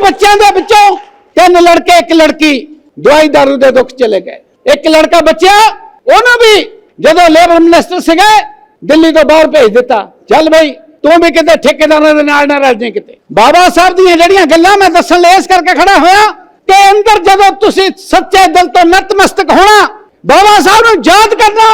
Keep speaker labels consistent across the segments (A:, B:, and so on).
A: ਬੱਚਿਆਂ ਦੇ ਵਿੱਚੋਂ ਤਿੰਨ ਲੜਕੇ, ਇੱਕ ਲੜਕੀ ਦਵਾਈ ਦਾਰੂ ਦੇ ਦੁੱਖ ਚਲੇ ਗਏ। ਇੱਕ ਲੜਕਾ ਬੱਚਿਆ, ਉਹਨੂੰ ਵੀ ਜਦੋਂ ਲੇਬਰ ਮਿਨਿਸਟਰ ਸੀਗੇ, ਦਿੱਲੀ ਤੋਂ ਬਾਹਰ ਭੇਜ ਦਿੱਤਾ। ਚੱਲ ਬਈ, ਤੂੰ ਵੀ ਕਿਤੇ ਠੇਕੇਦਾਰਾਂ ਦੇ ਨਾਲ ਨਾ ਰਲ ਕਿਤੇ। ਬਾਬਾ ਸਾਹਿਬ ਦੀਆਂ ਜਿਹੜੀਆਂ ਗੱਲਾਂ ਮੈਂ ਦੱਸਣ ਲਈ ਇਸ ਕਰਕੇ ਖੜਾ ਹੋਇਆ ਕਿ ਅੰਦਰ ਜਦੋਂ ਤੁਸੀਂ ਸੱਚੇ ਦਿਲ ਤੋਂ ਨਤਮਸਤਕ ਹੋਣਾ, ਬਾਬਾ ਸਾਹਿਬ ਨੂੰ ਯਾਦ ਕਰਨਾ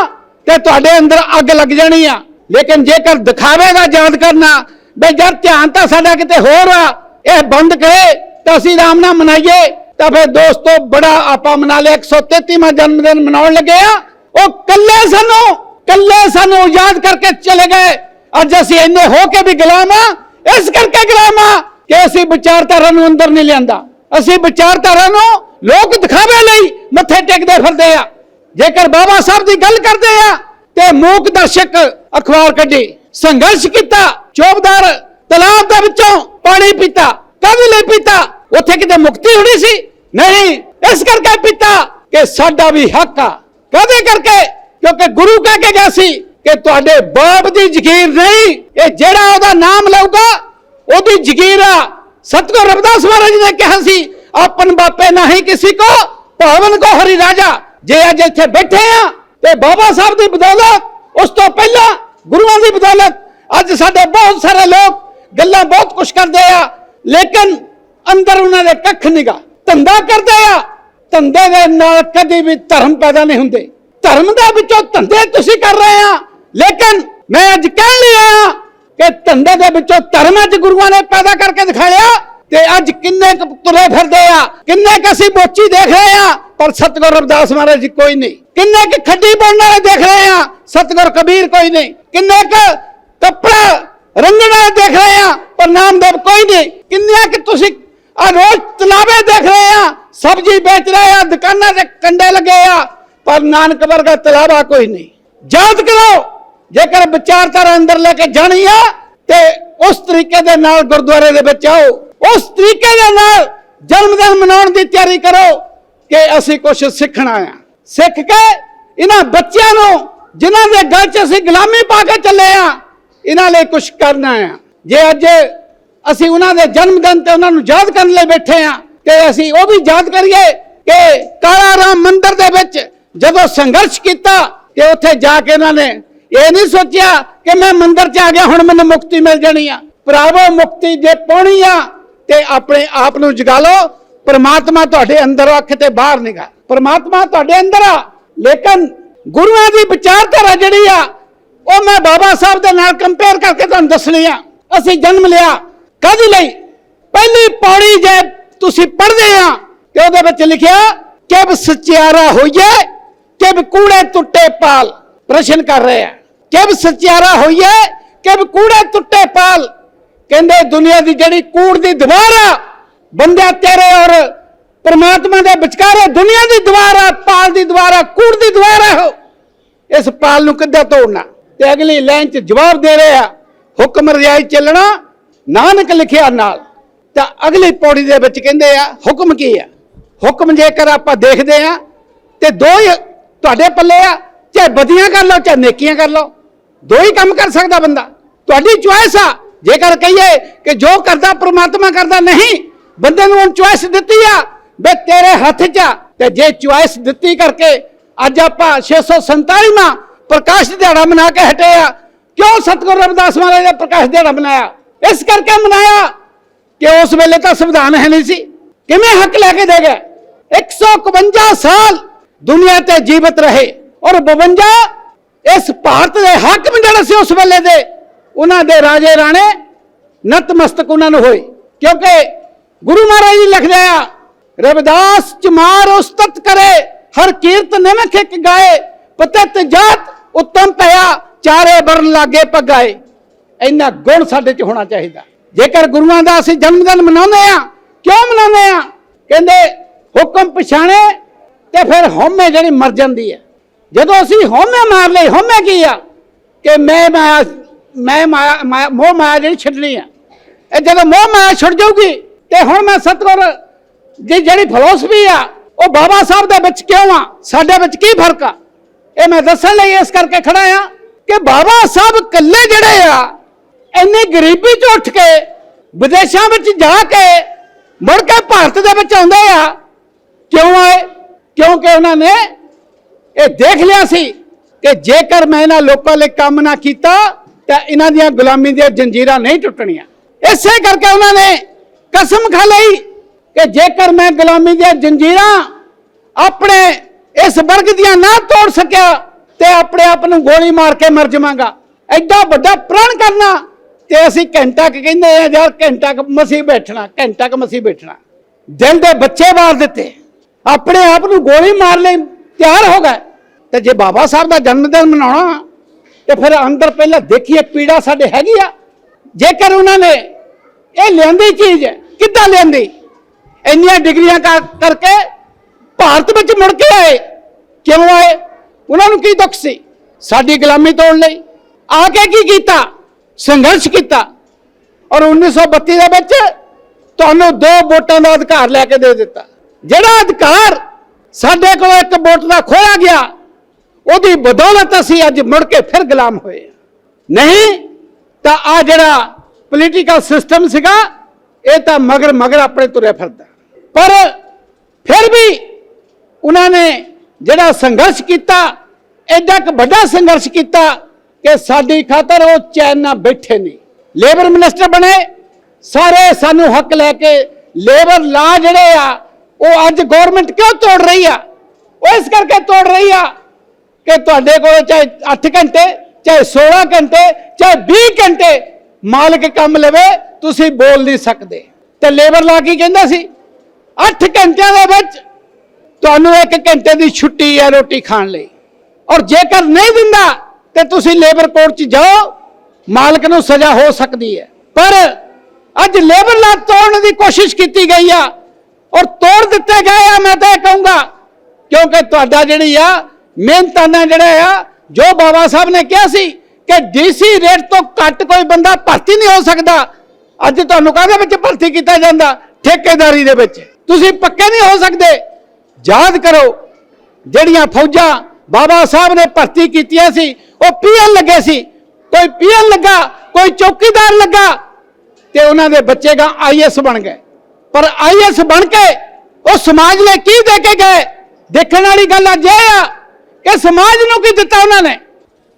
A: ਤੇ ਤੁਹਾਡੇ ਅੰਦਰ ਅੱਗ ਲੱਗ ਜਾਣੀ ਆ। ਲੇਕਿਨ ਜੇਕਰ ਦਿਖਾਵੇਗਾ ਯਾਦ ਕਰਨਾ, ਬਈ ਜਦ ਧਿਆਨ ਤਾਂ ਸਾਡਾ ਕਿਤੇ ਹੋਰ ਆ ਇਹ ਬੰਦ ਕਰੇ ਤਾਂ ਅਸੀਂ ਆਰਾਮ ਨਾਲ ਮਨਾਈਏ। ਤਾਂ ਫਿਰ ਦੋਸਤੋ, ਬੜਾ ਆਪਾਂ ਮਨਾ ਲਿਆ 133ਵਾਂ ਜਨਮ ਦਿਨ ਮਨਾਉਣ ਲੱਗੇ ਆ। ਉਹ ਕੱਲੇ ਸਾਨੂੰ ਕੱਲੇ ਸਾਨੂੰ ਯਾਦ ਕਰਕੇ ਚਲੇ ਗਏ। ਅੱਜ ਅਸੀਂ ਇੰਨੇ ਹੋ ਕੇ ਵੀ ਗੁਲਾਮ ਆ। ਇਸ ਕਰਕੇ ਗੁਲਾਮ ਆ ਕਿ ਅਸੀਂ ਵਿਚਾਰਧਾਰਾ ਨੂੰ ਅੰਦਰ ਨਹੀਂ ਲਿਆਂਦਾ। ਅਸੀਂ ਵਿਚਾਰਧਾਰਾ ਨੂੰ ਲੋਕ ਦਿਖਾਵੇ ਲਈ ਮੱਥੇ ਟੇਕਦੇ ਫਿਰਦੇ ਆ। ਜੇਕਰ ਬਾਬਾ ਸਾਹਿਬ ਦੀ ਗੱਲ ਕਰਦੇ ਆ, ਤੇ ਮੂਕ ਦਰਸ਼ਕ ਅਖਬਾਰ ਕੱਢੀ, ਸੰਘਰਸ਼ ਕੀਤਾ, ਚੋਬਦਾਰ ਤਲਾਬ ਦੇ ਵਿੱਚੋਂ ਪਾਣੀ ਪੀਤਾ, ਕਾਹਦੇ ਲਈ ਪੀਤਾ? ਉੱਥੇ ਕਿਤੇ ਮੁਕਤੀ ਹੋਣੀ ਸੀ? ਨਹੀਂ। ਇਸ ਕਰਕੇ ਪੀਤਾ ਕਿ ਸਾਡਾ ਵੀ ਹੱਕ ਆ। ਕਾਹਦੇ ਕਰਕੇ? ਕਿਉਂਕਿ ਗੁਰੂ ਕਹਿ ਕੇ ਗਿਆ ਸੀ ਕਿ ਤੁਹਾਡੇ ਬਾਪ ਦੀ ਜ਼ਗੀਰ ਨਹੀਂ, ਇਹ ਜਿਹੜਾ ਉਹਦਾ ਨਾਮ ਲਊਗਾ, ਉਹਦੀ ਜ਼ਗੀਰ ਆ। ਸਤਗੁਰ ਰਵਿਦਾਸ ਮਹਾਰਾਜ ਨੇ ਕਿਹਾ ਸੀ, ਆਪਨ ਬਾਪੇ ਨਹੀਂ ਕਿਸੇ ਕੋ, ਭਾਵਨ ਕੋ ਹਰੀ ਰਾਜਾ। ਜੇ ਅੱਜ ਇੱਥੇ ਬੈਠੇ ਆ, ਤੇ ਬਾਬਾ ਸਾਹਿਬ ਦੀ ਬਦੌਲਤ, ਉਸ ਤੋਂ ਪਹਿਲਾਂ ਗੁਰੂਆਂ ਦੀ ਬਦੌਲਤ। ਅੱਜ ਸਾਡੇ ਬਹੁਤ ਸਾਰੇ ਲੋਕ ਗੱਲਾਂ ਬਹੁਤ ਕੁਛ ਕਰਦੇ ਆ, ਲੇਕਿਨ ਅੰਦਰ ਉਹਨਾਂ ਦੇ ਕੱਖ ਨਿਗਾ ਧੰਦਾ ਕਰਦੇ ਆ, ਧੰਦੇ ਦੇ ਨਾਲ ਕਦੀ ਵੀ ਧਰਮ ਪੈਦਾ ਨਹੀਂ ਹੁੰਦੇ। ਧਰਮ ਦੇ ਵਿੱਚੋਂ ਧੰਦੇ ਤੁਸੀਂ ਕਰ ਰਹੇ ਆ, ਲੇਕਿਨ ਮੈਂ ਅੱਜ ਕਹਿਣ ਲਈ ਆਇਆ ਕਿ ਧੰਦੇ ਦੇ ਵਿੱਚੋਂ ਧਰਮ ਅੱਜ ਗੁਰੂਆਂ ਨੇ ਪੈਦਾ ਕਰਕੇ ਦਿਖਾਇਆ ਤੇ ਅੱਜ ਕਿੰਨੇ ਕੁ ਤੁਰੇ ਫਿਰਦੇ ਆ, ਕਿੰਨੇ ਕੁ ਅਸੀਂ ਮੋਚੀ ਦੇਖ ਰਹੇ ਆ, ਪਰ ਸਤਗੁਰ ਰਵਿਦਾਸ ਮਹਾਰਾਜ ਜੀ ਕੋਈ ਨਹੀਂ। ਕਿੰਨੇ ਕੁ ਖੱਡੀ ਪਾਉਣ ਵਾਲੇ ਦੇਖ ਰਹੇ ਆ, ਸਤਗੁਰ ਕਬੀਰ ਕੋਈ ਨਹੀਂ। ਕਿੰਨੇ ਕੁ ਕੱਪੜਾ ਰੰਗਣਾ ਦੇਖ ਰਹੇ ਆ, ਪਰ ਨਾਮਦੇਵ ਕੋਈ ਨਹੀਂ। ਕਿੰਨੇ ਕੁ ਤੁਸੀਂ ਆ ਰੋਜ਼ ਤਲਾਵੇ ਦੇਖ ਰਹੇ ਆ, ਸਬਜ਼ੀ ਵੇਚ ਰਹੇ ਆ, ਦੁਕਾਨਾਂ ਤੇ ਕੰਡੇ ਲੱਗੇ ਆ, ਪਰ ਨਾਨਕ ਵਰਗਾ ਤਲਾਵਾ ਕੋਈ ਨਹੀਂ। ਯਾਦ ਕਰੋ, ਜੇਕਰ ਵਿਚਾਰਧਾਰਾ ਅੰਦਰ ਲੈ ਕੇ ਜਾਣੀ ਆ, ਤੇ ਉਸ ਤਰੀਕੇ ਦੇ ਨਾਲ ਗੁਰਦੁਆਰੇ ਦੇ ਵਿੱਚ ਆਓ। ਉਸ ਤਰੀਕੇ ਦੇ ਨਾਲ ਜਨਮ ਦਿਨ ਮਨਾਉਣ ਦੀ ਤਿਆਰੀ ਕਰੋ ਕਿ ਅਸੀਂ ਕੁਝ ਸਿੱਖਣਾ ਆ। ਸਿੱਖ ਕੇ ਇਹਨਾਂ ਬੱਚਿਆਂ ਨੂੰ, ਜਿਨ੍ਹਾਂ ਦੇ ਗਲ 'ਚ ਅਸੀਂ ਗੁਲਾਮੀ ਪਾ ਕੇ ਚੱਲੇ ਆ ਇਹਨਾਂ ਲਈ ਕੁਝ ਕਰਨਾ ਆ। ਜੇ ਅੱਜ ਅਸੀਂ ਉਹਨਾਂ ਦੇ ਜਨਮ ਦਿਨ ਤੇ ਉਹਨਾਂ ਨੂੰ ਯਾਦ ਕਰਨ ਲਈ ਬੈਠੇ ਆ, ਤੇ ਅਸੀਂ ਉਹ ਵੀ ਯਾਦ ਕਰੀਏ ਕਿ ਕਾਲਾ ਰਾਮ ਮੰਦਿਰ ਦੇ ਵਿੱਚ ਜਦੋਂ ਸੰਘਰਸ਼ ਕੀਤਾ ਕਿ ਉੱਥੇ ਜਾ ਕੇ ਉਹਨਾਂ ਨੇ ਇਹ ਨਹੀਂ ਸੋਚਿਆ ਕਿ ਮੈਂ ਮੰਦਿਰ 'ਚ ਆ ਗਿਆ, ਹੁਣ ਮੈਨੂੰ ਮੁਕਤੀ ਮਿਲ ਜਾਣੀ ਆ। ਭਰਾਵੋ, ਮੁਕਤੀ ਜੇ ਪਾਉਣੀ ਆ, ਤੇ ਆਪਣੇ ਆਪ ਨੂੰ ਜਗਾ ਲਓ। ਪਰਮਾਤਮਾ ਤੁਹਾਡੇ ਅੰਦਰ ਅੱਖ ਤੇ ਬਾਹਰ ਨਿਗਾ ਪ੍ਰਮਾਤਮਾ ਤੁਹਾਡੇ ਅੰਦਰ ਆ। ਲੇਕਿਨ ਗੁਰੂਆਂ ਦੀ ਵਿਚਾਰਧਾਰਾ ਜਿਹੜੀ ਆ ਉਹ ਮੈਂ ਬਾਬਾ ਸਾਹਿਬ ਦੇ ਨਾਲ ਕੰਪੇਅਰ ਕਰਕੇ ਤੁਹਾਨੂੰ ਦੱਸਣੀ ਆ। ਅਸੀਂ ਜਨਮ ਲਿਆ ਕਾਹਦੇ ਲਈ? ਪਹਿਲੀ ਪੌੜੀ ਜੇ ਤੁਸੀਂ ਪੜ੍ਹਦੇ ਆ ਤੇ ਉਹਦੇ ਵਿੱਚ ਲਿਖਿਆ ਕਿ ਸਚਿਆਰਾ ਹੋਈਏ ਕਿ ਕੂੜੇ ਟੁੱਟੇ ਪਾਲ। ਪ੍ਰਸ਼ਨ ਕਰ ਰਹੇ ਆ। ਕਿ ਸਚਿਆਰਾ ਹੋਈਏ ਕਿ ਕੂੜੇ ਟੁੱਟੇ ਪਾਲ? ਕਹਿੰਦੇ, ਦੁਨੀਆ ਦੀ ਜਿਹੜੀ ਕੂੜ ਦੀ ਦੀਵਾਰ ਆ, ਬੰਦਿਆ ਤੇਰੇ ਔਰ ਪ੍ਰਮਾਤਮਾ ਦੇ ਵਿਚਕਾਰ ਦੁਨੀਆ ਦੀ ਦੀਵਾਰ ਆ, ਪਾਲ ਦੀ ਦੀਵਾਰ ਆ, ਕੂੜ ਦੀ ਦੀਵਾਰ ਆ ਇਸ ਪਾਲ ਨੂੰ ਕਿੱਦਾਂ ਤੋੜਨਾ? ਤੇ ਅਗਲੀ ਲਾਈਨ 'ਚ ਜਵਾਬ ਦੇ ਰਹੇ ਆ ਹੁਕਮ ਰਜਾਈ ਚੱਲਣਾ, ਨਾਨਕ ਲਿਖਿਆ ਨਾਲ। ਤਾਂ ਅਗਲੀ ਪੌੜੀ ਦੇ ਵਿੱਚ ਕਹਿੰਦੇ ਆ, ਹੁਕਮ ਕੀ ਆ ਹੁਕਮ ਜੇਕਰ ਆਪਾਂ ਦੇਖਦੇ ਆ, ਤੇ ਦੋ ਹੀ ਤੁਹਾਡੇ ਪੱਲੇ ਆ, ਚਾਹੇ ਬਦੀਆਂ ਕਰ ਲਓ, ਚਾਹੇ ਨੇਕੀਆਂ ਕਰ ਲਓ। ਦੋ ਹੀ ਕੰਮ ਕਰ ਸਕਦਾ ਬੰਦਾ। ਤੁਹਾਡੀ ਚੁਆਇਸ ਆ। ਜੇਕਰ ਕਹੀਏ ਕਿ ਜੋ ਕਰਦਾ, ਪ੍ਰਮਾਤਮਾ ਕਰਦਾ ਨਹੀਂ, ਬੰਦੇ ਨੂੰ ਹੁਣ ਚੁਆਇਸ ਦਿੱਤੀ ਆ ਬੇ ਤੇਰੇ ਹੱਥ 'ਚ ਆ। ਤੇ ਜੇ ਚੁਆਇਸ ਦਿੱਤੀ ਕਰਕੇ ਅੱਜ ਆਪਾਂ 647ਵਾਂ ਪ੍ਰਕਾਸ਼ ਦਿਹਾੜਾ ਮਨਾ ਕੇ ਹਟੇ ਆ ਕਿਉਂ ਸਤਗੁਰੂ ਰਵਿਦਾਸ ਮਹਾਰਾਜ ਦਾ ਪ੍ਰਕਾਸ਼ ਦਿਹਾੜਾ ਮਨਾਇਆ? ਇਸ ਕਰਕੇ ਮਨਾਇਆ ਕਿ ਉਸ ਵੇਲੇ ਤਾਂ ਸੰਵਿਧਾਨ ਹੈ ਨਹੀਂ ਸੀ। ਕਿਵੇਂ ਹੱਕ ਲੈ ਕੇ ਦੇ ਗਏ? 151 ਸਾਲ ਦੁਨੀਆ ਤੇ ਜੀਵਤ ਰਹੇ ਔਰ 52 ਇਸ ਭਾਰਤ ਦੇ ਹਾਕਮ ਜਿਹੜੇ ਸੀ ਉਸ ਵੇਲੇ ਦੇ। ਉਹਨਾਂ ਦੇ ਰਾਜੇ ਰਾਣੇ ਨਤਮਸਤਕ ਉਹਨਾਂ ਨੂੰ ਹੋਏ। ਕਿਉਂਕਿ ਗੁਰੂ ਮਹਾਰਾਜ ਜੀ ਲਿਖਦੇ ਆ, ਰਵਿਦਾਸ ਚਮਾਰ ਉਸਤਤ ਕਰੇ, ਹਰ ਕੀਰਤ ਨਿਮਖ ਇੱਕ ਗਾਏ, ਪਤਤ ਜਾਤ ਉੱਤਮ ਪਿਆ, ਚਾਰੇ ਬਰਨ ਲਾਗੇ ਪਗਾਏ ਇੰਨਾ ਗੁਣ ਸਾਡੇ 'ਚ ਹੋਣਾ ਚਾਹੀਦਾ। ਜੇਕਰ ਗੁਰੂਆਂ ਦਾ ਅਸੀਂ ਜਨਮ ਦਿਨ ਮਨਾਉਂਦੇ ਆ ਕਿਉਂ ਮਨਾਉਂਦੇ ਆ ਕਹਿੰਦੇ, ਹੁਕਮ ਪਛਾਣੇ ਤੇ ਫਿਰ ਹਉਮੈ ਜਿਹੜੀ ਮਰ ਜਾਂਦੀ ਹੈ। ਜਦੋਂ ਅਸੀਂ ਹਉਮੈ ਮਾਰ ਲਈ, ਹਉਮੈ ਕੀ ਆ? ਕਿ ਮੈਂ ਮਾਇਆ ਮੈਂ ਮਾਇਆ, ਮਾਇਆ- ਮੋਹ ਮਾਇਆ ਜਿਹੜੀ ਛੱਡਣੀ ਆ। ਇਹ ਜਦੋਂ ਮੋਹ ਮਾਇਆ ਛੱਡ ਜਾਊਗੀ, ਤੇ ਹੁਣ ਮੈਂ ਸਤਗੁਰ ਦੀ ਜਿਹੜੀ ਫਿਲਾਸਫੀ ਆ, ਉਹ ਬਾਬਾ ਸਾਹਿਬ ਦੇ ਵਿੱਚ ਕਿਉਂ ਆ? ਸਾਡੇ ਵਿੱਚ ਕੀ ਫ਼ਰਕ ਆ? ਇਹ ਮੈਂ ਦੱਸਣ ਲਈ ਇਸ ਕਰਕੇ ਖੜਾ ਆ ਕਿ ਬਾਬਾ ਸਾਹਿਬ ਇਕੱਲੇ ਜਿਹੜੇ ਆ, ਇੰਨੀ ਗਰੀਬੀ ਚ ਉੱਠ ਕੇ ਵਿਦੇਸ਼ਾਂ ਵਿੱਚ ਜਾ ਕੇ ਮੁੜ ਕੇ ਭਾਰਤ ਦੇ ਵਿੱਚ ਆਉਂਦੇ ਆ, ਕਿਉਂ ਆਏ? ਕਿਉਂਕਿ ਉਹਨਾਂ ਨੇ ਇਹ ਦੇਖ ਲਿਆ ਸੀ ਕਿ ਜੇਕਰ ਮੈਂ ਇਹਨਾਂ ਲੋਕਾਂ ਲਈ ਕੰਮ ਨਾ ਕੀਤਾ, ਤਾਂ ਇਹਨਾਂ ਦੀਆਂ ਗੁਲਾਮੀ ਦੀਆਂ ਜੰਜੀਰਾਂ ਨਹੀਂ ਟੁੱਟਣੀਆਂ। ਇਸੇ ਕਰਕੇ ਉਹਨਾਂ ਨੇ ਕਸਮ ਖਾ ਲਈ ਕਿ ਜੇਕਰ ਮੈਂ ਗੁਲਾਮੀ ਦੀਆਂ ਜੰਜੀਰਾਂ ਆਪਣੇ ਇਸ ਵਰਗ ਦੀਆਂ ਨਾ ਤੋੜ ਸਕਿਆ ਤੇ ਆਪਣੇ ਆਪ ਨੂੰ ਗੋਲੀ ਮਾਰ ਕੇ ਮਰ ਜਾਵਾਂਗਾ। ਐਡਾ ਵੱਡਾ ਪ੍ਰਣ ਕਰਨਾ ਤੇ ਅਸੀਂ ਘੰਟਾ ਕੁ ਕਹਿੰਦੇ ਆ ਯਾਰ, ਘੰਟਾ ਕੁ ਮਸੀਂ ਬੈਠਣਾ, ਘੰਟਾ ਕੁ ਮਸੀਂ ਬੈਠਣਾ। ਦਿਲ ਦੇ ਬੱਚੇ ਮਾਰ ਦਿੱਤੇ। ਆਪਣੇ ਆਪ ਨੂੰ ਗੋਲੀ ਮਾਰ ਲਈ, ਤਿਆਰ ਹੋ ਗਏ। ਤੇ ਜੇ ਬਾਬਾ ਸਾਹਿਬ ਦਾ ਜਨਮ ਦਿਨ ਮਨਾਉਣਾ ਤੇ ਫਿਰ ਅੰਦਰ ਪਹਿਲਾਂ ਦੇਖੀਏ ਪੀੜਾ ਸਾਡੇ ਹੈਗੀ ਆ। ਜੇਕਰ ਉਹਨਾਂ ਨੇ ਇਹ ਲਿਆਂਦੀ ਚੀਜ਼, ਕਿੱਦਾਂ ਲਿਆਂਦੀ? ਇੰਨੀਆਂ ਡਿਗਰੀਆਂ ਕਰਕੇ ਭਾਰਤ ਵਿੱਚ ਮੁੜ ਕੇ ਆਏ। ਕਿਉਂ ਆਏ? ਉਹਨਾਂ ਨੂੰ ਕੀ ਦੁੱਖ ਸੀ? ਸਾਡੀ ਗੁਲਾਮੀ ਤੋੜ ਲਈ। ਆ ਕੇ ਕੀ ਕੀਤਾ? ਸੰਘਰਸ਼ ਕੀਤਾ। ਔਰ 1932 ਦੇ ਵਿੱਚ ਤੁਹਾਨੂੰ ਦੋ ਵੋਟਾਂ ਦਾ ਅਧਿਕਾਰ ਲੈ ਕੇ ਦੇ ਦਿੱਤਾ। ਜਿਹੜਾ ਅਧਿਕਾਰ ਸਾਡੇ ਕੋਲ ਇੱਕ ਵੋਟ ਦਾ ਖੋਇਆ ਗਿਆ, ਉਹਦੀ ਬਦੌਲਤ ਅਸੀਂ ਅੱਜ ਮੁੜ ਕੇ ਫਿਰ ਗੁਲਾਮ ਹੋਏ ਨਹੀਂ, ਤਾਂ ਆ ਜਿਹੜਾ ਪੋਲੀਟੀਕਲ ਸਿਸਟਮ ਸੀਗਾ, ਇਹ ਤਾਂ ਮਗਰ ਮਗਰ ਆਪਣੇ ਤੁਰਿਆ ਫਿਰਦਾ। ਪਰ ਫਿਰ ਵੀ ਉਹਨਾਂ ਨੇ ਜਿਹੜਾ ਸੰਘਰਸ਼ ਕੀਤਾ ਐਡਾ ਇੱਕ ਵੱਡਾ ਸੰਘਰਸ਼ ਕੀਤਾ ਕਿ ਸਾਡੀ ਖਾਤਰ ਉਹ ਚੈਨ ਨਾਲ ਬੈਠੇ ਨਹੀਂ। ਲੇਬਰ ਮਿਨਿਸਟਰ ਬਣੇ, ਸਾਰੇ ਸਾਨੂੰ ਹੱਕ ਲੈ ਕੇ ਲੇਬਰ ਲਾ ਜਿਹੜੇ ਆ, ਉਹ ਅੱਜ ਗਵਰਨਮੈਂਟ ਕਿਉਂ ਤੋੜ ਰਹੀ ਆ? ਉਹ ਇਸ ਕਰਕੇ ਤੋੜ ਰਹੀ ਆ ਕਿ ਤੁਹਾਡੇ ਕੋਲ ਚਾਹੇ 8 ਘੰਟੇ, ਚਾਹੇ 16 ਘੰਟੇ, ਚਾਹੇ 20 ਘੰਟੇ ਮਾਲਕ ਕੰਮ ਲਵੇ, ਤੁਸੀਂ ਬੋਲ ਨਹੀਂ ਸਕਦੇ। ਤੇ ਲੇਬਰ ਲਾ ਕੀ ਕਹਿੰਦਾ ਸੀ? 8 ਘੰਟਿਆਂ ਦੇ ਵਿੱਚ ਤੁਹਾਨੂੰ ਇੱਕ ਘੰਟੇ ਦੀ ਛੁੱਟੀ ਹੈ ਰੋਟੀ ਖਾਣ ਲਈ। ਔਰ ਜੇਕਰ ਨਹੀਂ ਦਿੰਦਾ, ਤੇ ਤੁਸੀਂ ਲੇਬਰ ਕੋਰਟ 'ਚ ਜਾਓ, ਮਾਲਕ ਨੂੰ ਸਜ਼ਾ ਹੋ ਸਕਦੀ ਹੈ। ਪਰ ਅੱਜ ਲੇਬਰ ਲਾ ਤੋੜਨ ਦੀ ਕੋਸ਼ਿਸ਼ ਕੀਤੀ ਗਈ ਆ, ਔਰ ਤੋੜ ਦਿੱਤੇ ਗਏ ਆ, ਮੈਂ ਤਾਂ ਕਹੂੰਗਾ, ਕਿਉਂਕਿ ਤੁਹਾਡਾ ਜਿਹੜੀ ਆ, ਮਿਹਨਤਾਨਾ ਜਿਹੜਾ ਆ, ਜੋ ਬਾਬਾ ਸਾਹਿਬ ਨੇ ਕਿਹਾ ਸੀ ਕਿ ਡੀਸੀ ਰੇਟ ਤੋਂ ਘੱਟ ਕੋਈ ਬੰਦਾ ਭਰਤੀ ਨਹੀਂ ਹੋ ਸਕਦਾ, ਅੱਜ ਤੁਹਾਨੂੰ ਕਾਹਦੇ ਵਿੱਚ ਭਰਤੀ ਕੀਤਾ ਜਾਂਦਾ? ਠੇਕੇਦਾਰੀ ਦੇ ਵਿੱਚ। ਤੁਸੀਂ ਪੱਕੇ ਨਹੀਂ ਹੋ ਸਕਦੇ। ਯਾਦ ਕਰੋ, ਜਿਹੜੀਆਂ ਫੌਜਾਂ ਬਾਬਾ ਸਾਹਿਬ ਨੇ ਭਰਤੀ ਕੀਤੀਆਂ ਸੀ, ਉਹ ਪੀਐਨ ਲੱਗੇ ਸੀ। ਕੋਈ ਪੀਐਨ ਲੱਗਾ, ਕੋਈ ਚੌਕੀਦਾਰ ਲੱਗਾ ਤੇ ਉਹਨਾਂ ਦੇ ਬੱਚੇ ਗਾ ਆਈਐਸ ਬਣ ਗਏ। ਪਰ ਆਈਐਸ ਬਣ ਕੇ ਉਹ ਸਮਾਜ ਲਈ ਕੀ ਦੇ ਕੇ ਗਏ? ਦੇਖਣ ਵਾਲੀ ਗੱਲ ਅੱਜ ਇਹ ਆ ਕਿ ਸਮਾਜ ਨੂੰ ਕੀ ਦਿੱਤਾ ਉਹਨਾਂ ਨੇ?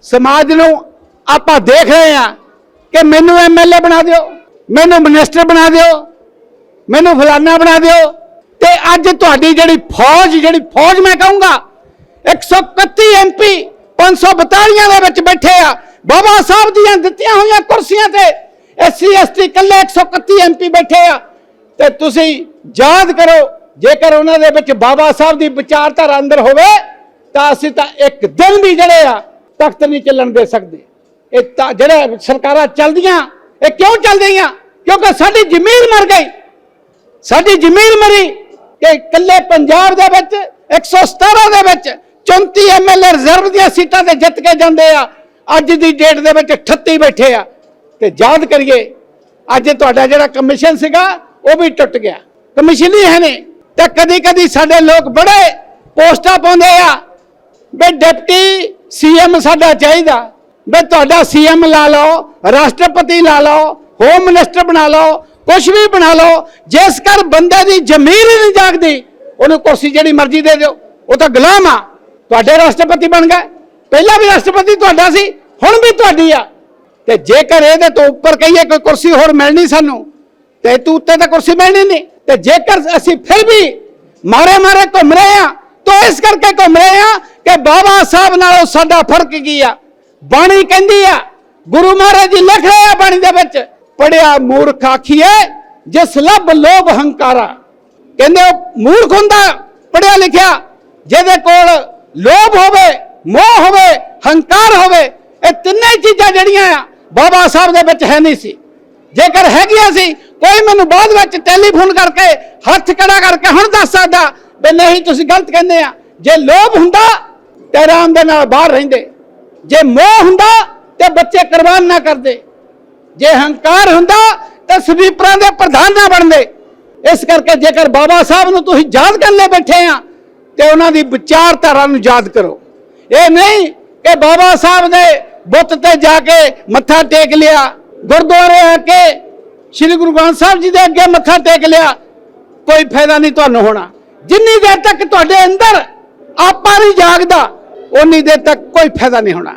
A: ਸਮਾਜ ਨੂੰ ਆਪਾਂ ਦੇਖ ਰਹੇ ਆ ਕਿ ਮੈਨੂੰ ਐਮਐਲਏ ਬਣਾ ਦਿਓ, ਮੈਨੂੰ ਮਿਨਿਸਟਰ ਬਣਾ ਦਿਓ, ਮੈਨੂੰ ਫਲਾਨਾ ਬਣਾ ਦਿਓ। ਤੇ ਅੱਜ ਤੁਹਾਡੀ ਜਿਹੜੀ ਫੌਜ ਜਿਹੜੀ ਫੌਜ ਮੈਂ ਕਹੂੰਗਾ 131 ਐਮਪੀ 542 ਦੇ ਵਿੱਚ ਬੈਠੇ ਆ। ਬਾਬਾ ਸਾਹਿਬ ਦੀਆਂ ਦਿੱਤੀਆਂ ਹੋਈਆਂ ਕੁਰਸੀਆਂ ਤੇ ਐਸਸੀ, ਐਸਟੀ ਕੱਲੇ 131 ਐਮਪੀ ਬੈਠੇ ਆ। ਤੇ ਤੁਸੀਂ ਯਾਦ ਕਰੋ, ਜੇਕਰ ਉਹਨਾਂ ਦੇ ਵਿੱਚ ਬਾਬਾ ਸਾਹਿਬ ਦੀ ਵਿਚਾਰਧਾਰਾ ਅੰਦਰ ਹੋਵੇ, ਤਾਂ ਅਸੀਂ ਤਾਂ ਇੱਕ ਦਿਨ ਵੀ ਜਿਹੜੇ ਆ, ਤਖਤ ਨਹੀਂ ਚੱਲਣ ਦੇ ਸਕਦੇ। ਇਹ ਤਾਂ ਜਿਹੜੇ ਸਰਕਾਰਾਂ ਚੱਲਦੀਆਂ, ਇਹ ਕਿਉਂ ਚੱਲਦੀਆਂ? ਕਿਉਂਕਿ ਸਾਡੀ ਜ਼ਮੀਨ ਮਰ ਗਈ। ਸਾਡੀ ਜ਼ਮੀਨ ਮਰੀ। ਕਿ ਇਕੱਲੇ ਪੰਜਾਬ ਦੇ ਵਿੱਚ 117 ਦੇ ਵਿੱਚ 34 ਐਮਐਲਏ ਰਿਜ਼ਰਵ ਦੀਆਂ ਸੀਟਾਂ ਤੇ ਜਿੱਤ ਕੇ ਜਾਂਦੇ ਆ। ਅੱਜ ਦੀ ਡੇਟ ਦੇ ਵਿੱਚ 38 ਬੈਠੇ ਆ। ਤੇ ਯਾਦ ਕਰੀਏ, ਅੱਜ ਤੁਹਾਡਾ ਜਿਹੜਾ ਕਮਿਸ਼ਨ ਸੀਗਾ, ਉਹ ਵੀ ਟੁੱਟ ਗਿਆ। ਕਮਿਸ਼ਨ ਹੀ ਹੈ ਨਹੀਂ। ਤੇ ਕਦੀ ਕਦੀ ਸਾਡੇ ਲੋਕ ਬੜੇ ਪੋਸਟਾਂ ਪਾਉਂਦੇ ਆ ਵੀ ਡਿਪਟੀ ਸੀਐਮ ਸਾਡਾ ਚਾਹੀਦਾ। ਵੀ ਤੁਹਾਡਾ ਸੀਐਮ ਲਾ ਲਓ, ਰਾਸ਼ਟਰਪਤੀ ਲਾ ਲਓ, ਹੋਮ ਮਿਨਿਸਟਰ ਬਣਾ ਲਓ ਕੁਝ ਵੀ ਬਣਾ ਲਓ, ਜਿਸ ਕਰ ਬੰਦੇ ਦੀ ਜ਼ਮੀਰ ਹੀ ਨਹੀਂ ਜਾਗਦੀ, ਉਹਨੂੰ ਕੁਰਸੀ ਜਿਹੜੀ ਮਰਜ਼ੀ ਦੇ ਦਿਓ, ਉਹ ਤਾਂ ਗੁਲਾਮ ਆ। ਤੁਹਾਡੇ ਰਾਸ਼ਟਰਪਤੀ ਬਣ ਗਏ। ਪਹਿਲਾਂ ਵੀ ਰਾਸ਼ਟਰਪਤੀ ਤੁਹਾਡਾ ਸੀ, ਹੁਣ ਵੀ ਤੁਹਾਡੀ ਆ। ਤੇ ਜੇਕਰ ਇਹਦੇ ਤੋਂ ਉੱਪਰ ਕਹੀਏ ਕੋਈ ਕੁਰਸੀ ਹੋਰ ਮਿਲਣੀ ਸਾਨੂੰ, ਤੇ ਤੂੰ ਉੱਤੇ ਤਾਂ ਕੁਰਸੀ ਮਿਲਣੀ ਨਹੀਂ। ਤੇ ਜੇਕਰ ਅਸੀਂ ਫਿਰ ਵੀ ਮਾਰੇ ਮਾਰੇ ਘੁੰਮ ਰਹੇ ਆ ਤਾਂ ਇਸ ਕਰਕੇ ਘੁੰਮ ਰਹੇ ਆ ਕਿ ਬਾਬਾ ਸਾਹਿਬ ਨਾਲੋਂ ਸਾਡਾ ਫ਼ਰਕ ਕੀ ਆ? ਬਾਣੀ ਕਹਿੰਦੀ ਆ, ਗੁਰੂ ਮਹਾਰਾਜ ਜੀ ਲਿਖ ਰਹੇ ਆ ਬਾਣੀ ਦੇ ਵਿੱਚ ਪੜਿਆ ਮੂਰਖ ਆਖੀਏ ਜਿਸ ਲੱਭ ਲੋਭ ਹੰਕਾਰਾ। ਕਹਿੰਦੇ ਉਹ ਮੂਰਖ ਹੁੰਦਾ ਪੜਿਆ ਲਿਖਿਆ, ਜਿਹਦੇ ਕੋਲ ਲੋਭ ਹੋਵੇ, ਮੋਹ ਹੋਵੇ, ਹੰਕਾਰ ਹੋਵੇ, ਇਹ ਤਿੰਨੇ ਚੀਜ਼ਾਂ ਜਿਹੜੀਆਂ ਆ, ਬਾਬਾ ਸਾਹਿਬ ਦੇ ਵਿੱਚ ਹੈ ਨਹੀਂ ਸੀ। ਜੇਕਰ ਹੈਗੀਆਂ ਸੀ, ਕੋਈ ਮੈਨੂੰ ਬਾਅਦ ਵਿੱਚ ਟੈਲੀਫੋਨ ਕਰਕੇ, ਹੱਥ ਖੜਾ ਕਰਕੇ ਹੁਣ ਦੱਸ ਸਕਦਾ ਵੀ ਨਹੀਂ, ਤੁਸੀਂ ਗਲਤ ਕਹਿੰਦੇ ਆ। ਜੇ ਲੋਭ ਹੁੰਦਾ, ਤੇ ਆਰਾਮ ਦੇ ਨਾਲ ਬਾਹਰ ਰਹਿੰਦੇ। ਜੇ ਮੋਹ ਹੁੰਦਾ, ਤੇ ਬੱਚੇ ਕੁਰਬਾਨ ਨਾ ਕਰਦੇ। ਜੇ ਹੰਕਾਰ ਹੁੰਦਾ, ਤਾਂ ਸਵੀਪਰਾਂ ਦੇ ਪ੍ਰਧਾਨ ਨਾ ਬਣਦੇ। ਇਸ ਕਰਕੇ ਜੇਕਰ ਬਾਬਾ ਸਾਹਿਬ ਨੂੰ ਤੁਸੀਂ ਯਾਦ ਕਰਨ ਲਈ ਬੈਠੇ ਆ, ਤੇ ਉਹਨਾਂ ਦੀ ਵਿਚਾਰਧਾਰਾ ਨੂੰ ਯਾਦ ਕਰੋ। ਇਹ ਨਹੀਂ ਕਿ ਬਾਬਾ ਸਾਹਿਬ ਦੇ ਬੁੱਤ ਤੇ ਜਾ ਕੇ ਮੱਥਾ ਟੇਕ ਲਿਆ, ਗੁਰਦੁਆਰੇ ਆ ਕੇ ਸ੍ਰੀ ਗੁਰੂ ਗ੍ਰੰਥ ਸਾਹਿਬ ਜੀ ਦੇ ਅੱਗੇ ਮੱਥਾ ਟੇਕ ਲਿਆ, ਕੋਈ ਫਾਇਦਾ ਨਹੀਂ ਤੁਹਾਨੂੰ ਹੋਣਾ। ਜਿੰਨੀ ਦੇਰ ਤੱਕ ਤੁਹਾਡੇ ਅੰਦਰ ਆਪਾ ਨਹੀਂ ਜਾਗਦਾ ਉਨੀ ਦੇਰ ਤੱਕ ਕੋਈ ਫਾਇਦਾ ਨਹੀਂ ਹੋਣਾ।